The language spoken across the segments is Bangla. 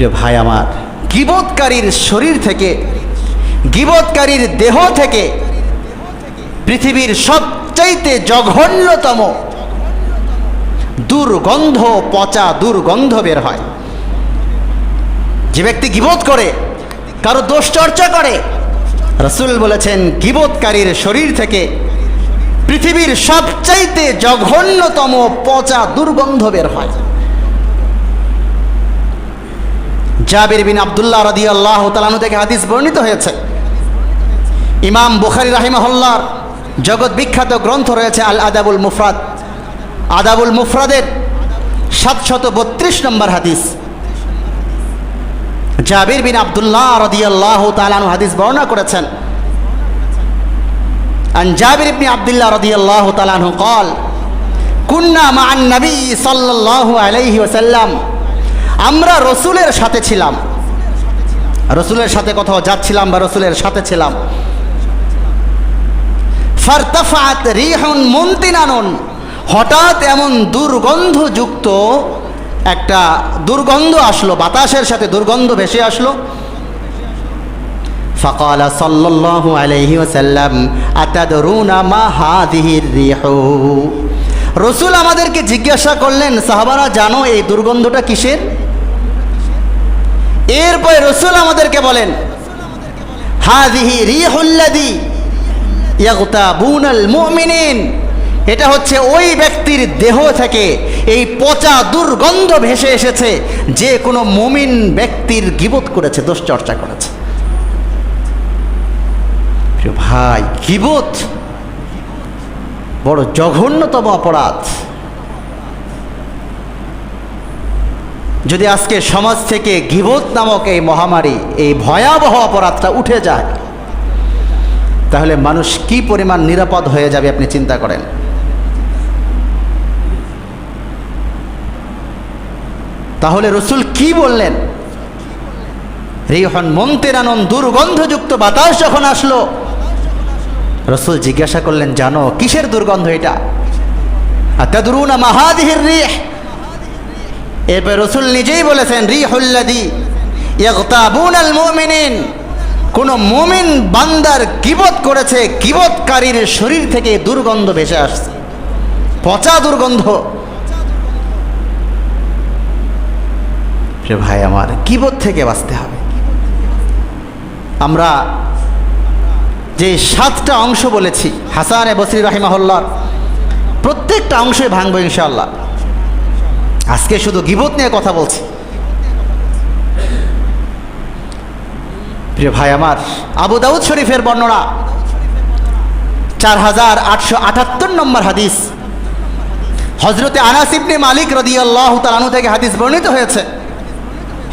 প্রিয় ভাই আমার, গিবৎকারীর শরীর থেকে, গিবৎকারীর দেহ থেকে পৃথিবীর সবচাইতে জঘন্যতম দুর্গন্ধ, পচা দুর্গন্ধ বের হয়। যে ব্যক্তি গিবোধ করে, কারও দোষ চর্চা করে, রসুল বলেছেন গিবোধকারীর শরীর থেকে পৃথিবীর সবচাইতে জঘন্যতম পচা দুর্গন্ধ বের হয়। জাবির বিন আবদুল্লাহ রাদি আল্লাহ তালানু থেকে হাদিস বর্ণিত হয়েছে। ইমাম বুখারি রাহিমাহল্লার জগৎ বিখ্যাত গ্রন্থ রয়েছে আল আদাবুল মুফরাদ। আদাবুল মুফরাদের সাতশত বত্রিশ নম্বর হাদিস। জাবির বিন আবদুল্লাহ রদি আল্লাহ তালানু হাদিস বর্ণনা করেছেন। আন জাবির ইবনি আবদুল্লাহ রদি আল্লাহ তালানু কল আন নবী সাল্লাল্লাহু আলাইহি ওয়াসাল্লাম আমরা রসুলের সাথে ছিলাম। রসুলের সাথে কোথাও যাচ্ছিলাম বা রসুলের সাথে ছিলাম। ফারতাফাত রিহন মন্তিনানন। হঠাৎ এমন দুর্গন্ধযুক্ত একটা দুর্গন্ধ আসলো, বাতাসের সাথে দুর্গন্ধ ভেসে আসলো। ফকালা সাল্লু আলহি ওসাল্লাম আতাদরুনা মা হাদিহির রিহু। রসুল আমাদেরকে জিজ্ঞাসা করলেন, সাহাবারা জানো এই দুর্গন্ধটা কিসের? এরপরে রসুল আমাদেরকে বলেন এটা হচ্ছে ওই ব্যক্তির দেহ থেকে এই পচা দুর্গন্ধ ভেসে এসেছে, যে কোনো মুমিন ব্যক্তির গিবত করেছে দোষচর্চা করেছে। ভাই, গিবত বড় জঘন্যতম অপরাধ। যদি আজকে সমাজ থেকে গিবত নামক এই মহামারী, এই ভয়াবহ অপরাধটা উঠে যায়, তাহলে মানুষ কি পরিমাণ নিরাপদ হয়ে যাবে আপনি চিন্তা করেন? তাহলে রসুল কি বললেন? রিহন মন্তেরানন দুর্গন্ধযুক্ত বাতাস যখন আসলো, রসুল জিজ্ঞাসা করলেন, জানো, কিসের দুর্গন্ধ এটা? মাহাদিহির রিহ। এরপর রসুল নিজেই বলেছেন রিহুল্লাদি ইয়াগতাবুন আল মুমিনিন। কোন মুমিন বান্দার কিবত করেছে কিবতকারীর শরীর থেকে দুর্গন্ধ ভেসে আসছে। পচা দুর্গন্ধ। ভাই, আমার কিবত থেকে বাঁচতে হবে। আমরা যে সাতটা অংশ বলেছি, হাসান এ বসরি রাহিমাহল্লার প্রত্যেকটা অংশই ভাঙবো ইনশাল্লাহ আজকে শুধু গিবত নিয়ে কথা বলছি। প্রিয় ভাই আমার, আবু দাউদ শরীফের বর্ণনা। চার হাজার আটশো আটাত্তর নম্বর হাদিস। হজরতে আনাসিবনে মালিক রদি আল্লাহ তালানু থেকে হাদিস বর্ণিত হয়েছে।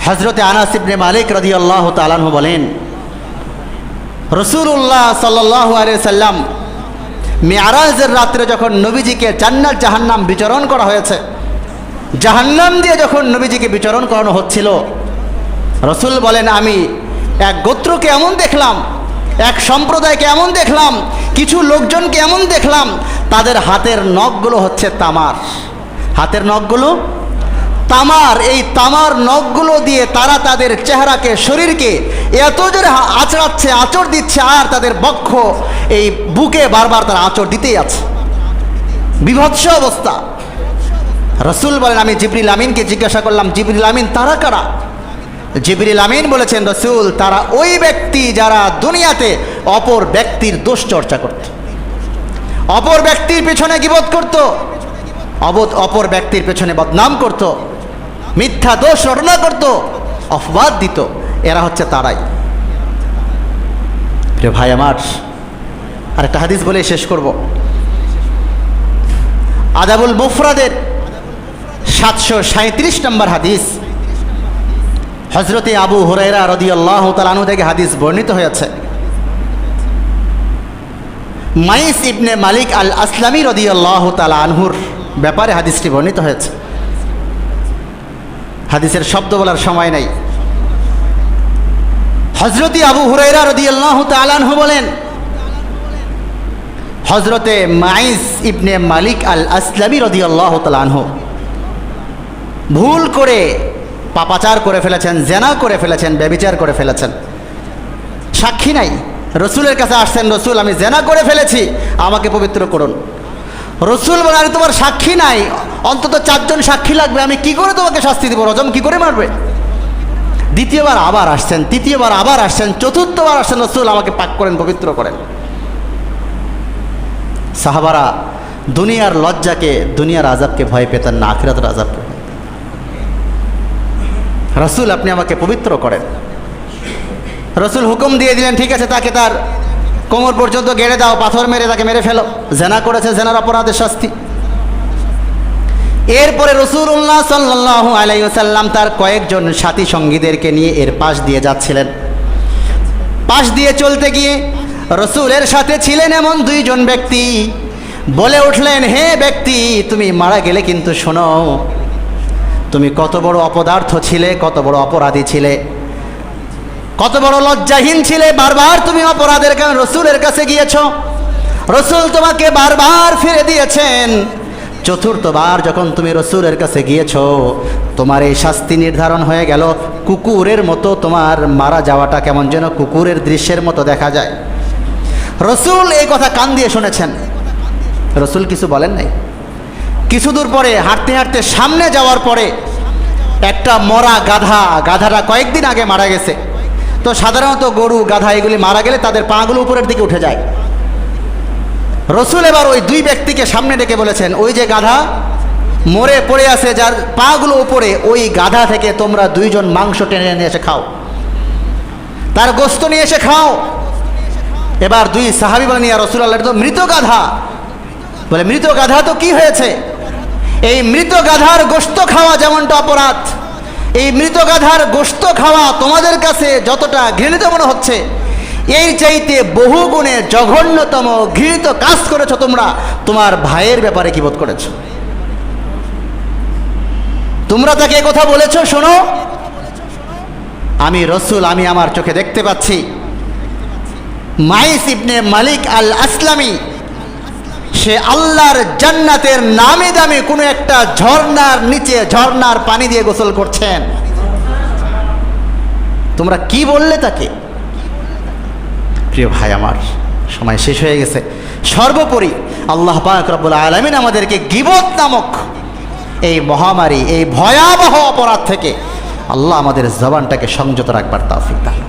হজরতে আনাসিবনে মালিক রদি আল্লাহ তালানহু বলেন রসুল্লাহ সাল্লাহ সাল্লাম মেয়ারাজের রাত্রে যখন নবীজিকে জান্নাত জাহান্নাম বিচরণ করা হয়েছে জাহান্নাম দিয়ে যখন নবীজিকে বিচরণ করানো হচ্ছিল, রসুল বলেন, আমি এক গোত্রকে এমন দেখলাম, এক সম্প্রদায়কে এমন দেখলাম, কিছু লোকজনকে এমন দেখলাম, তাদের হাতের নখগুলো হচ্ছে তামার। হাতের নখগুলো? তামার, এই তামার নখগুলো দিয়ে তারা তাদের চেহারাকে, শরীরকে এত জোরে আঁচড়াচ্ছে, আঁচড় দিচ্ছে, আর তাদের বক্ষ, এই বুকে বারবার তারা আঁচড় দিতেই আছে। বিভৎস অবস্থা। রসুল বলেন, আমি জিবরিল আমিনকে জিজ্ঞাসা করলাম, জিবরিল আমিন তারা কারা? জিবরিল আমিন বলেছেন, রসুল, তারা ওই ব্যক্তি যারা দুনিয়াতে অপর ব্যক্তির দোষ চর্চা করত। অপর ব্যক্তির পেছনে গিবত করত, অবোধ অপর ব্যক্তির পেছনে বদনাম করত, মিথ্যা দোষ রটনা করত, অপবাদ দিত। এরা হচ্ছে তারাই। প্রিয় ভাই আমার আর একটা হাদিস বলে শেষ করব। আদাবুল মুফরাদের সাতশো সাঁত্রিশ নম্বর হাদিস। হজরতে আবু হুরাইরা আল্লাহ তালানু থেকে হাদিস বর্ণিত হয়েছে। মাইস ইবনে মালিক আল আসলামী রদি তালা আনহুর ব্যাপারে হাদিসটি বর্ণিত হয়েছে। হাদিসের শব্দ বলার সময় নেই। হজরতি আবু হুরাইরা আল্লাহ তালানহু বলেন হজরতে মাইস ইবনে মালিক আল আসলামী রদি আল্লাহ তালানহু ভুল করে পাপাচার করে ফেলেছেন, জেনা করে ফেলেছেন, ব্যবিচার করে ফেলেছেন। সাক্ষী নাই। রসুলের কাছে আসছেন, রসুল, আমি জেনা করে ফেলেছি, আমাকে পবিত্র করুন। রসুল বলে, আরে, তোমার সাক্ষী নাই। অন্তত চারজন সাক্ষী লাগবে, আমি কি করে তোমাকে শাস্তি দেবো? রজম কি করে মারবে? দ্বিতীয়বার আবার আসছেন, তৃতীয়বার আবার আসছেন, চতুর্থবার আসছেন, রসুল, আমাকে পাক করেন, পবিত্র করেন। সাহাবারা দুনিয়ার লজ্জাকে, দুনিয়ার আজাবকে ভয় পেতেন না, আখিরাতের আজাবকে। রসুল, আপনি আমাকে পবিত্র করেন। রসুল হুকুম দিয়ে দিলেন, ঠিক আছে, তাকে তার কোমর পর্যন্ত গেড়ে দাও, পাথর মেরে তাকে মেরে ফেলো। জেনা করেছে, জেনার অপরাধের শাস্তি। এরপরে রসুল্লাহ সাল্লাহ আলাইসাল্লাম তার কয়েকজন সাথী সঙ্গীদেরকে নিয়ে এর পাশ দিয়ে যাচ্ছিলেন। পাশ দিয়ে চলতে গিয়ে রসুলের সাথে ছিলেন এমন দুইজন ব্যক্তি। বলে উঠলেন, হে ব্যক্তি, তুমি মারা গেলে কিন্তু শোনো। তুমি কত বড় অপদার্থ ছিলে, কত বড় অপরাধী ছিলে। কত বড় লজ্জাহীন ছিলে, বারবার তুমি অপরাধের কারণে, রসুলের কাছে গিয়েছ। রসুল তোমাকে বারবার ফিরে দিয়েছেন। চতুর্থবার যখন তুমি রসুলের কাছে গিয়েছ, তোমার এই শাস্তি নির্ধারণ হয়ে গেল। কুকুরের মতো তোমার মারা যাওয়াটা কেমন যেন কুকুরের দৃশ্যের মতো দেখা যায়। রসুল এই কথা কান দিয়ে শুনেছেন। রসুল কিছু বলেন নাই? কিছু দূর পরে, হাঁটতে হাঁটতে সামনে যাওয়ার পরে একটা মরা গাধা, গাধাটা কয়েকদিন আগে মারা গেছে। তো সাধারণত গরু, গাধা এগুলি মারা গেলে তাদের পাগুলো উপরের দিকে উঠে যায়। রসুল এবার ওই দুই ব্যক্তিকে সামনে ডেকে বলেছেন, ওই যে গাধা মরে পড়ে আছে, যার পাগুলো উপরে, ওই গাধা থেকে তোমরা দুইজন মাংস টেনে নিয়ে এসে খাও। তার গোস্ত নিয়ে এসে খাও। এবার দুই সাহাবি বলেন, ইয়া রসুল আল্লাহ তো মৃত গাধা। বলে, মৃত গাধা তো কি হয়েছে? এই মৃত গাধার গোস্ত খাওয়া যেমনটা অপরাধ, এই মৃত গাধার গোস্ত খাওয়া তোমাদের কাছে যতটা ঘৃণিত মনে হচ্ছে, এর চাইতে বহু গুণে জঘন্যতম ঘৃণিত কাজ করেছ তোমরা। তোমার ভাইয়ের ব্যাপারে কি বোধ করেছ? তোমরা তাকে কথা বলেছ, শোনো। আমি রসুল, আমি আমার চোখে দেখতে পাচ্ছি। মাইস ইবনে মালিক আল আসলামী সে আল্লাহর জান্নাতের নামে দামে কোনো একটা ঝর্ণার নিচে ঝর্ণার পানি দিয়ে গোসল করছেন। তোমরা কি বললে তাকে? প্রিয় ভাই আমার, সময় শেষ হয়ে গেছে। সর্বোপরি আল্লাহ পাক আলমিন আমাদেরকে গিবত নামক এই মহামারী, এই ভয়াবহ অপরাধ থেকে আল্লাহ আমাদের জবানটাকে সংযত রাখবার তাফিক দান।